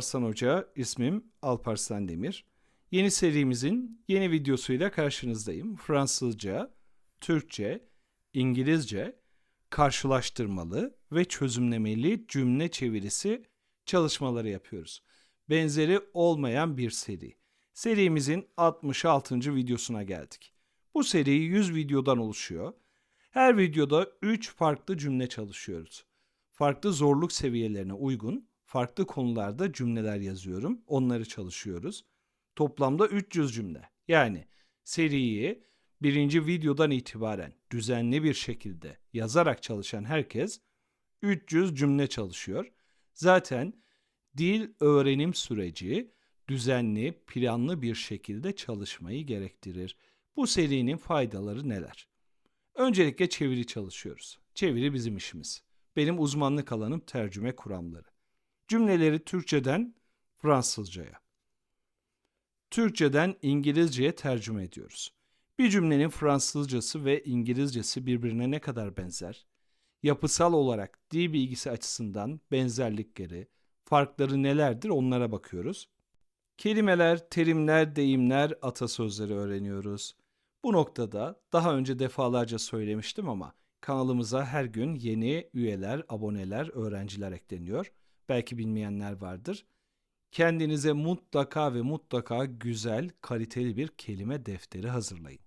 Alparslan Hoca, ismim Alparslan Demir. Yeni serimizin yeni videosuyla karşınızdayım. Fransızca, Türkçe, İngilizce, karşılaştırmalı ve çözümlemeli cümle çevirisi çalışmaları yapıyoruz. Benzeri olmayan bir seri. Serimizin 66. videosuna geldik. Bu seri 100 videodan oluşuyor. Her videoda 3 farklı cümle çalışıyoruz. Farklı zorluk seviyelerine uygun farklı konularda cümleler yazıyorum. Onları çalışıyoruz. Toplamda 300 cümle. Yani seriyi birinci videodan itibaren düzenli bir şekilde yazarak çalışan herkes 300 cümle çalışıyor. Zaten dil öğrenim süreci düzenli, planlı bir şekilde çalışmayı gerektirir. Bu serinin faydaları neler? Öncelikle çeviri çalışıyoruz. Çeviri bizim işimiz. Benim uzmanlık alanım tercüme kuramları. Cümleleri Türkçeden Fransızcaya. Türkçeden İngilizceye tercüme ediyoruz. Bir cümlenin Fransızcası ve İngilizcesi birbirine ne kadar benzer? Yapısal olarak dil bilgisi açısından benzerlikleri, farkları nelerdir onlara bakıyoruz. Kelimeler, terimler, deyimler, atasözleri öğreniyoruz. Bu noktada daha önce defalarca söylemiştim ama kanalımıza her gün yeni üyeler, aboneler, öğrenciler ekleniyor belki bilmeyenler vardır. Kendinize mutlaka ve mutlaka güzel, kaliteli bir kelime defteri hazırlayın.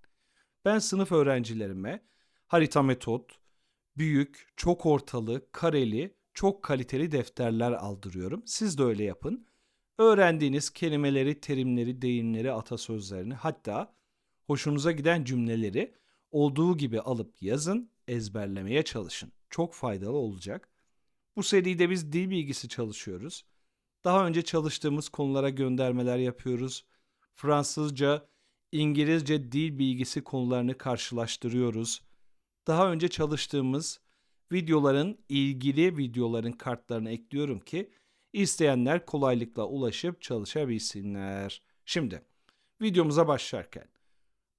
Ben sınıf öğrencilerime harita metot, büyük, çok ortalı, kareli, çok kaliteli defterler aldırıyorum. Siz de öyle yapın. Öğrendiğiniz kelimeleri, terimleri, deyimleri, atasözlerini hatta hoşunuza giden cümleleri olduğu gibi alıp yazın, ezberlemeye çalışın. Çok faydalı olacak. Bu seride biz dil bilgisi çalışıyoruz. Daha önce çalıştığımız konulara göndermeler yapıyoruz. Fransızca, İngilizce dil bilgisi konularını karşılaştırıyoruz. Daha önce çalıştığımız videoların ilgili videoların kartlarını ekliyorum ki isteyenler kolaylıkla ulaşıp çalışabilsinler. Şimdi videomuza başlarken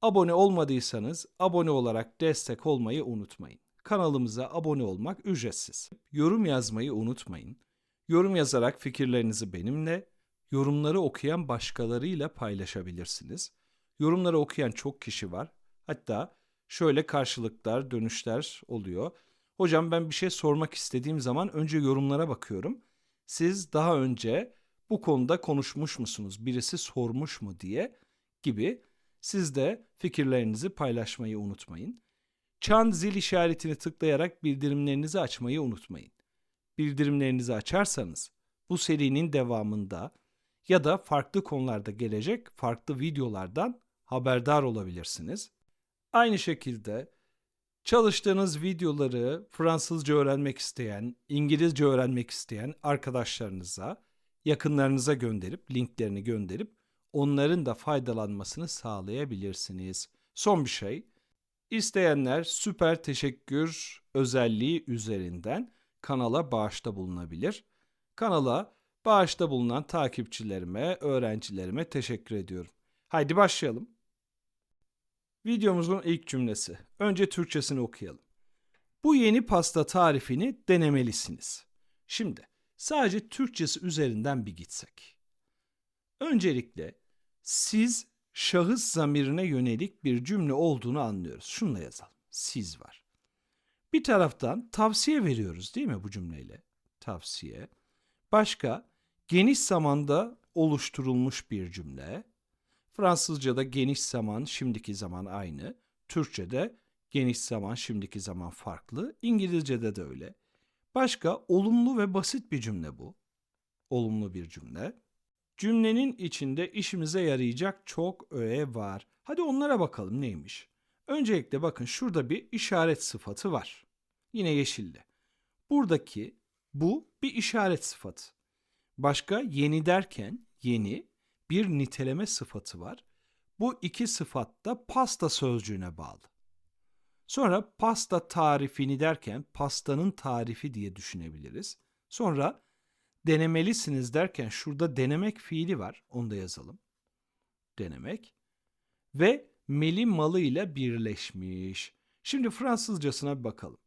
abone olmadıysanız abone olarak destek olmayı unutmayın. Kanalımıza abone olmak ücretsiz. Yorum yazmayı unutmayın. Yorum yazarak fikirlerinizi benimle, yorumları okuyan başkalarıyla paylaşabilirsiniz. Yorumları okuyan çok kişi var. Hatta şöyle karşılıklar, dönüşler oluyor. Hocam ben bir şey sormak istediğim zaman önce yorumlara bakıyorum. Siz daha önce bu konuda konuşmuş musunuz? Birisi sormuş mu diye gibi siz de fikirlerinizi paylaşmayı unutmayın. Çan zil işaretini tıklayarak bildirimlerinizi açmayı unutmayın. Bildirimlerinizi açarsanız bu serinin devamında ya da farklı konularda gelecek farklı videolardan haberdar olabilirsiniz. Aynı şekilde çalıştığınız videoları Fransızca öğrenmek isteyen, İngilizce öğrenmek isteyen arkadaşlarınıza, yakınlarınıza gönderip linklerini gönderip onların da faydalanmasını sağlayabilirsiniz. Son bir şey, İsteyenler süper teşekkür özelliği üzerinden kanala bağışta bulunabilir. Kanala bağışta bulunan takipçilerime, öğrencilerime teşekkür ediyorum. Haydi başlayalım. Videomuzun ilk cümlesi. Önce Türkçesini okuyalım. Bu yeni pasta tarifini denemelisiniz. Şimdi sadece Türkçesi üzerinden bir gitsek. Öncelikle siz şahıs zamirine yönelik bir cümle olduğunu anlıyoruz. Şunla yazalım. Siz var. Bir taraftan tavsiye veriyoruz değil mi bu cümleyle? Tavsiye. Başka geniş zamanda oluşturulmuş bir cümle. Fransızca'da geniş zaman, şimdiki zaman aynı. Türkçe'de geniş zaman, şimdiki zaman farklı. İngilizce'de de öyle. Başka olumlu ve basit bir cümle bu. Olumlu bir cümle. Cümlenin içinde işimize yarayacak çok öğe var. Hadi onlara bakalım neymiş. Öncelikle bakın şurada bir işaret sıfatı var. Yine yeşilde. Buradaki bu bir işaret sıfatı. Başka yeni derken yeni bir niteleme sıfatı var. Bu iki sıfat da pasta sözcüğüne bağlı. Sonra pasta tarifini derken pastanın tarifi diye düşünebiliriz. Sonra denemelisiniz derken şurada denemek fiili var. Onu da yazalım. Denemek. Ve meli malı ile birleşmiş. Şimdi Fransızcasına bir bakalım.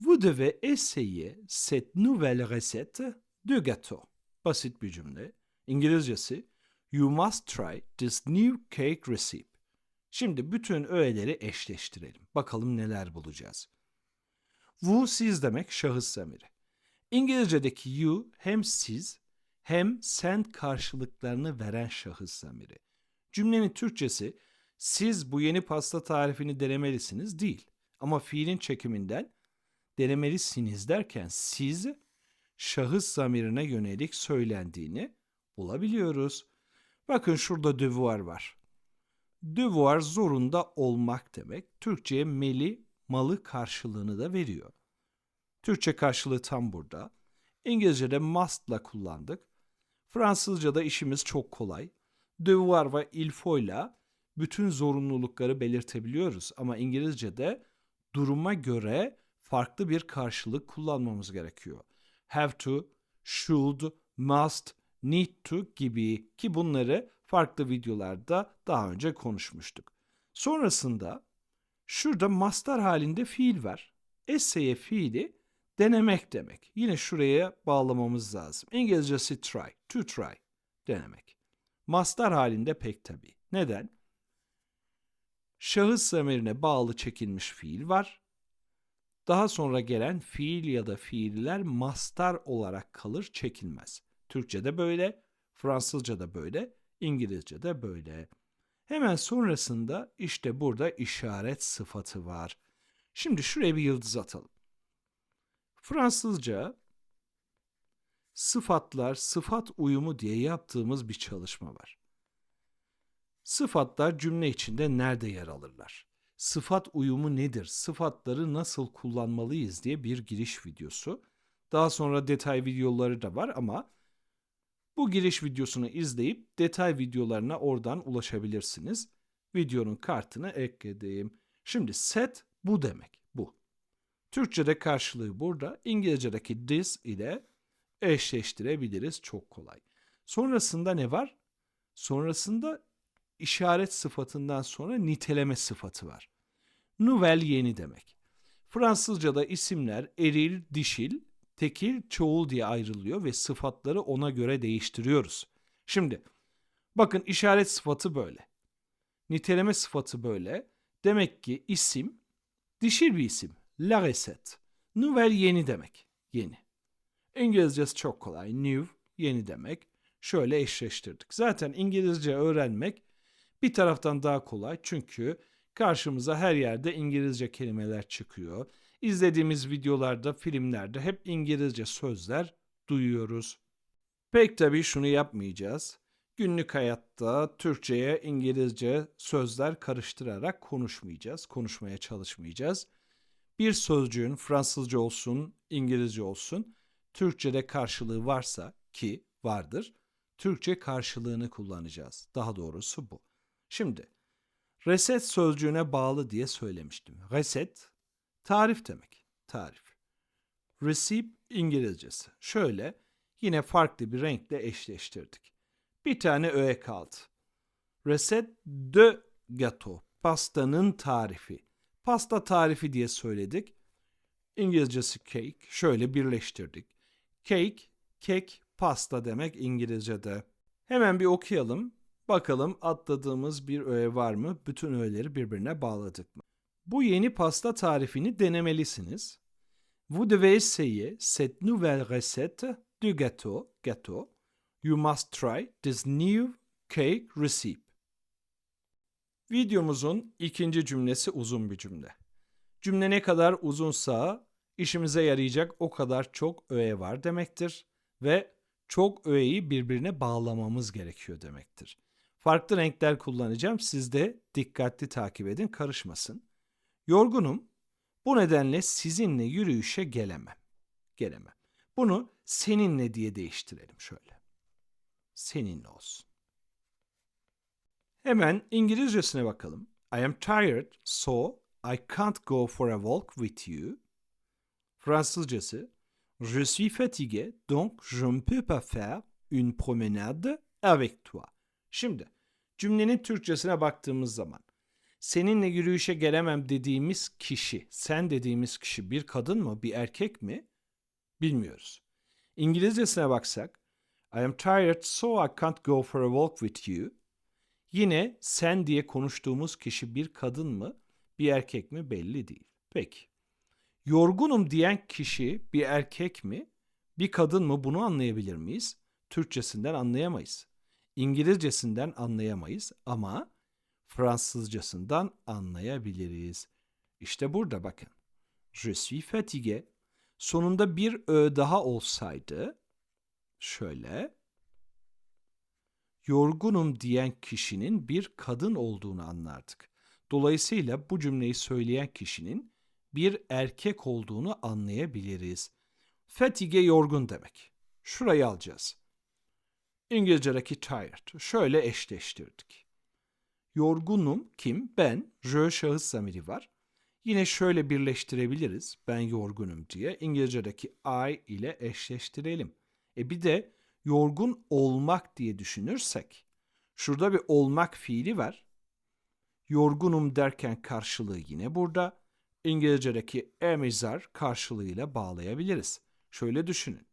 Vous devez essayer cette nouvelle recette de gâteau. Basit bir cümle. İngilizcesi You must try this new cake recipe. Şimdi bütün öğeleri eşleştirelim. Bakalım neler bulacağız. Vous siz demek şahıs zamiri. İngilizce'deki you hem siz hem sen karşılıklarını veren şahıs zamiri. Cümlenin Türkçesi siz bu yeni pasta tarifini denemelisiniz değil. Ama fiilin çekiminden denemelisiniz derken siz şahıs zamirine yönelik söylendiğini bulabiliyoruz. Bakın şurada devoir var. Devoir zorunda olmak demek. Türkçe'ye meli, malı karşılığını da veriyor. Türkçe karşılığı tam burada. İngilizce'de must'la kullandık. Fransızca'da işimiz çok kolay. Devoir ve il faut'la bütün zorunlulukları belirtebiliyoruz ama İngilizce'de duruma göre farklı bir karşılık kullanmamız gerekiyor. Have to, should, must, need to gibi ki bunları farklı videolarda daha önce konuşmuştuk. Sonrasında şurada master halinde fiil var. Essay'e fiili denemek demek. Yine şuraya bağlamamız lazım. İngilizcesi try, to try denemek. Master halinde pek tabii. Neden? Şahıs zamirine bağlı çekilmiş fiil var. Daha sonra gelen fiil ya da fiiller mastar olarak kalır, çekilmez. Türkçe'de böyle, Fransızca'da böyle, İngilizce'de böyle. Hemen sonrasında işte burada işaret sıfatı var. Şimdi şuraya bir yıldız atalım. Fransızca sıfatlar, sıfat uyumu diye yaptığımız bir çalışma var. Sıfatlar cümle içinde nerede yer alırlar? Sıfat uyumu nedir? Sıfatları nasıl kullanmalıyız diye bir giriş videosu. Daha sonra detay videoları da var ama bu giriş videosunu izleyip detay videolarına oradan ulaşabilirsiniz. Videonun kartını ekledim. Şimdi set bu demek. Türkçe'de karşılığı burada. İngilizce'deki this ile eşleştirebiliriz çok kolay. Sonrasında ne var? Sonrasında işaret sıfatından sonra niteleme sıfatı var. Nouvelle yeni demek. Fransızca'da isimler eril, dişil, tekil, çoğul diye ayrılıyor ve sıfatları ona göre değiştiriyoruz. Şimdi bakın işaret sıfatı böyle. Niteleme sıfatı böyle. Demek ki isim dişil bir isim. La recette. Nouvelle yeni demek. Yeni. İngilizcesi çok kolay. New yeni demek. Şöyle eşleştirdik. Zaten İngilizce öğrenmek bir taraftan daha kolay çünkü karşımıza her yerde İngilizce kelimeler çıkıyor. İzlediğimiz videolarda, filmlerde hep İngilizce sözler duyuyoruz. Pek tabii şunu yapmayacağız. Günlük hayatta Türkçe'ye İngilizce sözler karıştırarak konuşmayacağız, konuşmaya çalışmayacağız. Bir sözcüğün Fransızca olsun, İngilizce olsun, Türkçe'de karşılığı varsa ki vardır, Türkçe karşılığını kullanacağız. Daha doğrusu bu. Şimdi reset sözcüğüne bağlı diye söylemiştim. Reset tarif demek. Tarif. Receipt İngilizcesi. Şöyle yine farklı bir renkle eşleştirdik. Bir tane öğe kaldı. Reset de gâteau. Pastanın tarifi. Pasta tarifi diye söyledik. İngilizcesi cake. Şöyle birleştirdik. Cake, kek, pasta demek İngilizce'de. Hemen bir okuyalım. Bakalım atladığımız bir öğe var mı? Bütün öğeleri birbirine bağladık mı? Bu yeni pasta tarifini denemelisiniz. Vous devez essayer cette nouvelle recette du gâteau, gâteau. You must try this new cake recipe. Videomuzun ikinci cümlesi uzun bir cümle. Cümle ne kadar uzunsa işimize yarayacak o kadar çok öğe var demektir ve çok öğeyi birbirine bağlamamız gerekiyor demektir. Farklı renkler kullanacağım. Siz de dikkatli takip edin, karışmasın. Yorgunum. Bu nedenle sizinle yürüyüşe gelemem. Gelemem. Bunu seninle diye değiştirelim şöyle. Seninle olsun. Hemen İngilizcesine bakalım. I am tired, so I can't go for a walk with you. Fransızcası Je suis fatigué, donc je ne peux pas faire une promenade avec toi. Şimdi cümlenin Türkçesine baktığımız zaman seninle yürüyüşe gelemem dediğimiz kişi, sen dediğimiz kişi bir kadın mı, bir erkek mi? Bilmiyoruz. İngilizcesine baksak I am tired so I can't go for a walk with you. Yine sen diye konuştuğumuz kişi bir kadın mı, bir erkek mi belli değil. Peki. Yorgunum diyen kişi bir erkek mi, bir kadın mı bunu anlayabilir miyiz? Türkçesinden anlayamayız. İngilizcesinden anlayamayız ama Fransızcasından anlayabiliriz. İşte burada bakın. Je suis fatigué. Sonunda bir ö daha olsaydı şöyle yorgunum diyen kişinin bir kadın olduğunu anlardık. Dolayısıyla bu cümleyi söyleyen kişinin bir erkek olduğunu anlayabiliriz. Fatigue yorgun demek. Şurayı alacağız. İngilizce'deki tired. Şöyle eşleştirdik. Yorgunum kim? Ben. Je şahıs zamiri var. Yine şöyle birleştirebiliriz. Ben yorgunum diye. İngilizce'deki I ile eşleştirelim. E bir de yorgun olmak diye düşünürsek. Şurada bir olmak fiili var. Yorgunum derken karşılığı yine burada. İngilizce'deki emizar karşılığıyla bağlayabiliriz. Şöyle düşünün.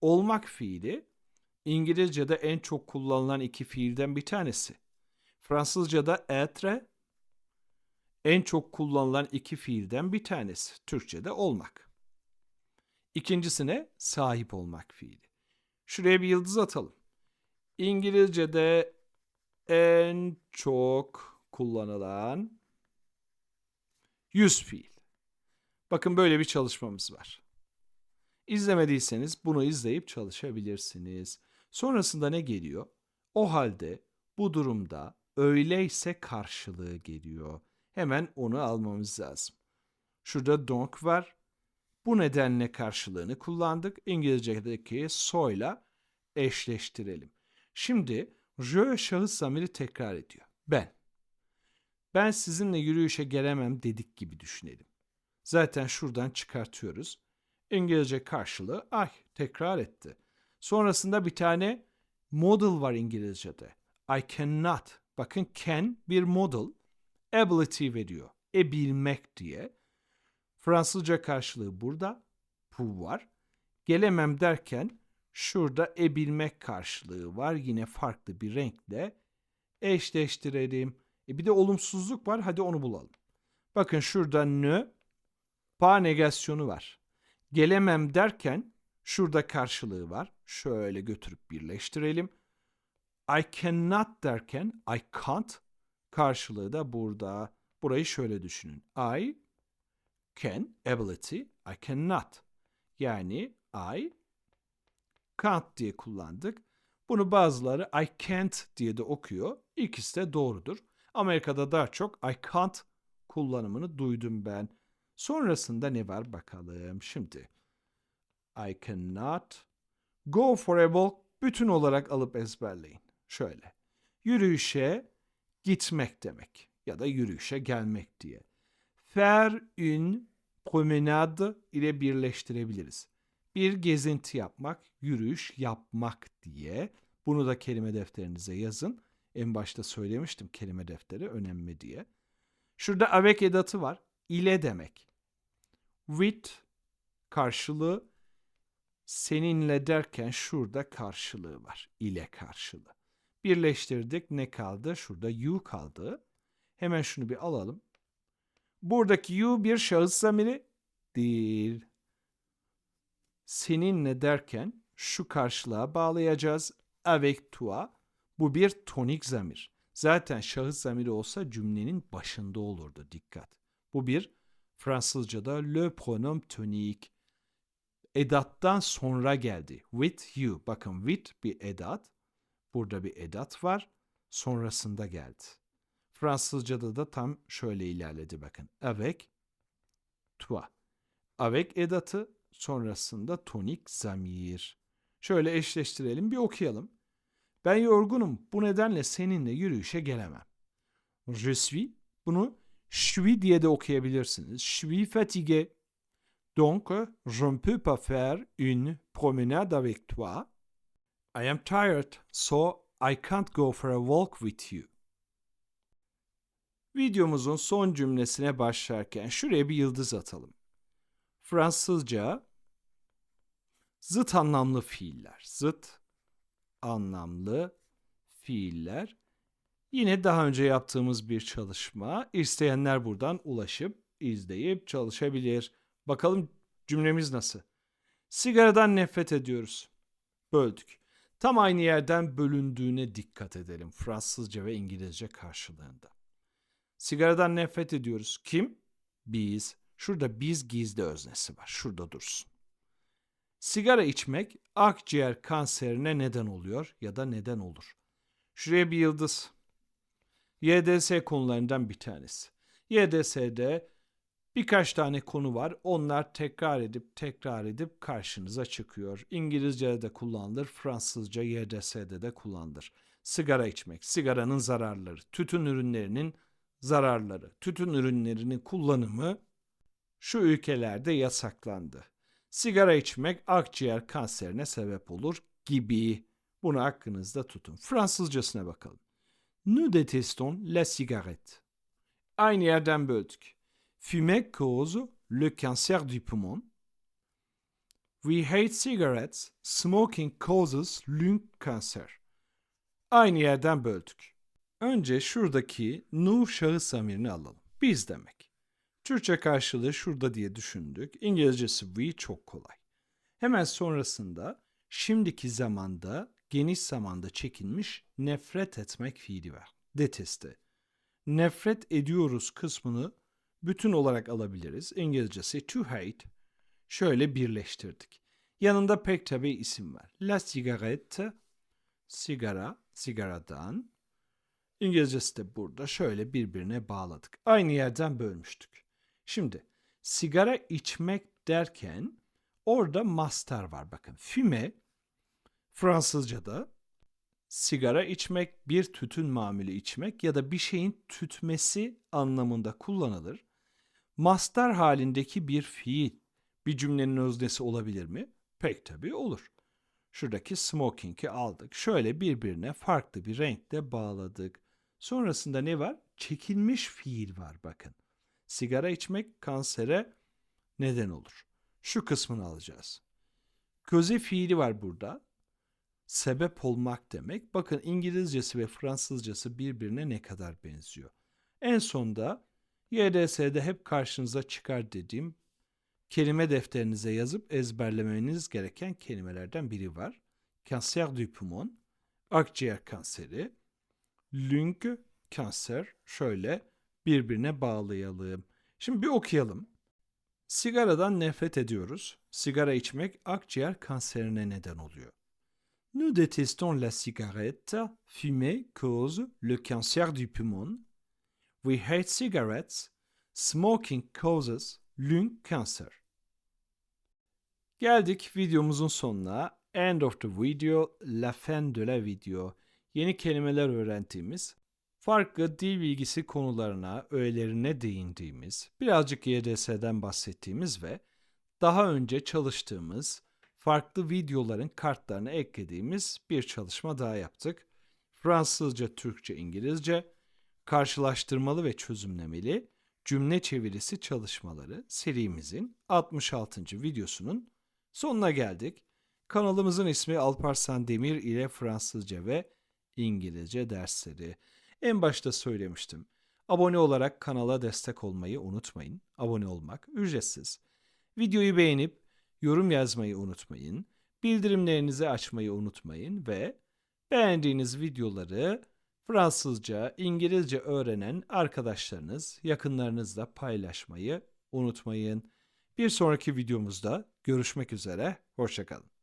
Olmak fiili İngilizce'de en çok kullanılan iki fiilden bir tanesi. Fransızca'da être en çok kullanılan iki fiilden bir tanesi. Türkçe'de olmak. İkincisine sahip olmak fiili. Şuraya bir yıldız atalım. İngilizce'de en çok kullanılan yüz fiil. Bakın böyle bir çalışmamız var. İzlemediyseniz bunu izleyip çalışabilirsiniz. Sonrasında ne geliyor? O halde bu durumda öyleyse karşılığı geliyor. Hemen onu almamız lazım. Şurada donc var. Bu nedenle karşılığını kullandık. İngilizce'deki so'yla eşleştirelim. Şimdi je şahıs zamiri tekrar ediyor. Ben. Ben sizinle yürüyüşe gelemem dedik gibi düşünelim. Zaten şuradan çıkartıyoruz. İngilizce karşılığı ay tekrar etti. Sonrasında bir tane model var İngilizce'de. I cannot. Bakın can bir model. Ability veriyor. E bilmek diye. Fransızca karşılığı burada. Bu var. Gelemem derken şurada e bilmek karşılığı var. Yine farklı bir renkle eşleştirelim. E bir de olumsuzluk var. Hadi onu bulalım. Bakın şurada ne, pa negasyonu var. Gelemem derken şurada karşılığı var. Şöyle götürüp birleştirelim. I cannot derken I can't karşılığı da burada. Burayı şöyle düşünün. I can, ability, I cannot. Yani I can't diye kullandık. Bunu bazıları I can't diye de okuyor. İkisi de doğrudur. Amerika'da daha çok I can't kullanımını duydum ben. Sonrasında ne var bakalım şimdi. I cannot go for a walk bütün olarak alıp ezberleyin. Şöyle. Yürüyüşe gitmek demek ya da yürüyüşe gelmek diye. Faire une promenade ile birleştirebiliriz. Bir gezinti yapmak, yürüyüş yapmak diye. Bunu da kelime defterinize yazın. En başta söylemiştim kelime defteri önemli diye. Şurada avec edatı var. İle demek. With karşılığı seninle derken şurada karşılığı var. İle karşılığı. Birleştirdik ne kaldı? Şurada you kaldı. Hemen şunu bir alalım. Buradaki you bir şahıs zamiri değil. Seninle derken şu karşılığa bağlayacağız. Avec toi. Bu bir tonik zamir. Zaten şahıs zamiri olsa cümlenin başında olurdu. Dikkat. Bu bir Fransızca'da le pronom tonik. Edattan sonra geldi. With you. Bakın with bir edat. Burada bir edat var. Sonrasında geldi. Fransızca'da da tam şöyle ilerledi bakın. Avec toi. Avec edatı sonrasında tonik zamir. Şöyle eşleştirelim bir okuyalım. Ben yorgunum. Bu nedenle seninle yürüyüşe gelemem. Je suis. Bunu suis diye de okuyabilirsiniz. Suis fatigué. Donc, je ne peux pas faire une promenade avec toi. I am tired, so I can't go for a walk with you. Videomuzun son cümlesine başlarken şuraya bir yıldız atalım. Fransızca zıt anlamlı fiiller. Zıt anlamlı fiiller. Yine daha önce yaptığımız bir çalışma. İsteyenler buradan ulaşıp izleyip çalışabilir. Bakalım cümlemiz nasıl? Sigaradan nefret ediyoruz. Böldük. Tam aynı yerden bölündüğüne dikkat edelim Fransızca ve İngilizce karşılığında. Sigaradan nefret ediyoruz. Kim? Biz. Şurada biz gizli öznesi var. Şurada dursun. Sigara içmek akciğer kanserine neden oluyor ya da neden olur. Şuraya bir yıldız. YDS konularından bir tanesi. YDS'de birkaç tane konu var. Onlar tekrar edip tekrar edip karşınıza çıkıyor. İngilizce'de de kullanılır, Fransızca YDS'de de kullanılır. Sigara içmek, sigaranın zararları, tütün ürünlerinin zararları, tütün ürünlerinin kullanımı şu ülkelerde yasaklandı. Sigara içmek akciğer kanserine sebep olur gibi. Bunu aklınızda tutun. Fransızcasına bakalım. Nous détestons la cigarette. Aynı yerden böldük. Fumer cause le cancer du poumon. We hate cigarettes. Smoking causes lung cancer. Aynı yerden böldük. Önce şuradaki nu şahıs zamirini alalım. Biz demek. Türkçe karşılığı şurada diye düşündük. İngilizcesi we çok kolay. Hemen sonrasında şimdiki zamanda geniş zamanda çekilmiş nefret etmek fiili var. Deteste. Nefret ediyoruz kısmını bütün olarak alabiliriz. İngilizcesi to hate. Şöyle birleştirdik. Yanında pek tabi isim var. La cigarette, sigara, sigaradan. İngilizcesi de burada şöyle birbirine bağladık. Aynı yerden bölmüştük. Şimdi sigara içmek derken orada master var bakın. Füme Fransızca'da sigara içmek, bir tütün mamülü içmek ya da bir şeyin tütmesi anlamında kullanılır. Master halindeki bir fiil bir cümlenin öznesi olabilir mi? Pek tabii olur. Şuradaki smoking'i aldık. Şöyle birbirine farklı bir renkte bağladık. Sonrasında ne var? Çekilmiş fiil var bakın. Sigara içmek kansere neden olur. Şu kısmını alacağız. Köze fiili var burada. Sebep olmak demek. Bakın İngilizcesi ve Fransızcası birbirine ne kadar benziyor. En sonda YDS'de hep karşınıza çıkar dediğim kelime defterinize yazıp ezberlemeniz gereken kelimelerden biri var. Kanser du poumon, akciğer kanseri, lung kanser şöyle birbirine bağlayalım. Şimdi bir okuyalım. Sigaradan nefret ediyoruz. Sigara içmek akciğer kanserine neden oluyor. Nous détestons la cigarette. Fumer cause le cancer du poumon. We hate cigarettes. Smoking causes lung cancer. Geldik videomuzun sonuna. End of the video, la fin de la video. Yeni kelimeler öğrendiğimiz, farklı dil bilgisi konularına, öğelerine değindiğimiz, birazcık YDS'den bahsettiğimiz ve daha önce çalıştığımız farklı videoların kartlarına eklediğimiz bir çalışma daha yaptık. Fransızca, Türkçe, İngilizce, karşılaştırmalı ve çözümlemeli cümle çevirisi çalışmaları serimizin 66. videosunun sonuna geldik. Kanalımızın ismi Alparslan Demir ile Fransızca ve İngilizce dersleri. En başta söylemiştim. Abone olarak kanala destek olmayı unutmayın. Abone olmak ücretsiz. Videoyu beğenip yorum yazmayı unutmayın. Bildirimlerinizi açmayı unutmayın ve beğendiğiniz videoları Fransızca, İngilizce öğrenen arkadaşlarınız, yakınlarınızla paylaşmayı unutmayın. Bir sonraki videomuzda görüşmek üzere, hoşçakalın.